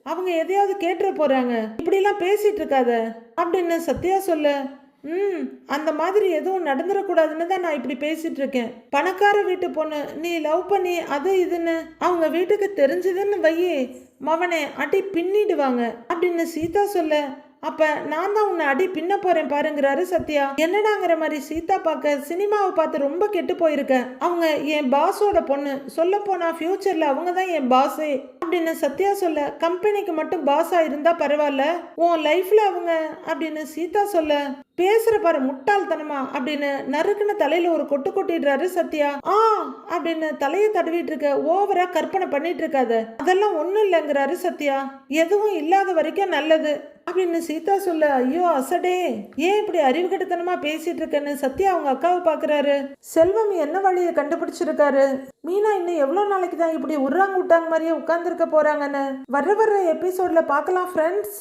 அவங்க எதையாவது கேட்டுற போகிறாங்க இப்படிலாம் பேசிகிட்டு இருக்காத. அப்படின்னு சத்யா சொல்லு. ம் அந்த மாதிரி எதுவும் நடந்துடக்கூடாதுன்னு தான் நான் இப்படி பேசிட்டு இருக்கேன். பணக்கார வீட்டு பொண்ணு நீ லவ் பண்ணி அது இதுன்னு அவங்க வீட்டுக்கு தெரிஞ்சதுன்னு வையே மவனே அடி பின்னிடுவாங்க. அப்படின்னு சீதா சொல்ல. அப்ப நான் தான் உன்னை அடி பின்ன போறேன் பாருங்கிறாரு சத்யா. என்னடாங்கிற மாதிரி சீதா பார்க்க சினிமாவை பார்த்து ரொம்ப கெட்டு போயிருக்க. அவங்க என் பாஸோட பொண்ணு. சொல்ல போனா ஃபியூச்சர்ல அவங்க தான் என் பாஸே. அப்படின்னு சத்யா சொல்ல கம்பெனிக்கு மட்டும் பாஸா இருந்தா பரவாயில்ல. உன் லைஃப்ல அவங்க அப்படின்னு சீதா சொல்ல பேசுற பாரு முட்டாள்தனமா அப்படின்னு நறுக்குன்னு தலையில ஒரு கொட்டு கொட்டிடுறாரு சத்யா. ஆ அப்படின்னு தலையை தடவிட்டு இருக்க ஓவரா கற்பனை பண்ணிட்டு இருக்காத. அதெல்லாம் ஒண்ணும் இல்லைங்கிறாரு சத்யா. எதுவும் இல்லாத வரைக்கும் நல்லது. அப்படின்னு சீதா சொல்ல ஐயோ அசடே ஏன் இப்படி அறிவு அறிவுகட்டத்தனமா பேசிட்டு இருக்கேன்னு சத்யா அவங்க அக்காவை பாக்குறாரு. செல்வம் என்ன வழியை கண்டுபிடிச்சிருக்காரு? மீனா இன்னும் எவ்வளவு நாளைக்கு தான் இப்படி உர்றாங்க விட்டாங்க மாதிரியே உட்கார்ந்துருக்க போறாங்கன்னு. வர்ற வர்ற எபிசோட்ல பார்க்கலாம் ஃப்ரெண்ட்ஸ்